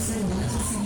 Sí.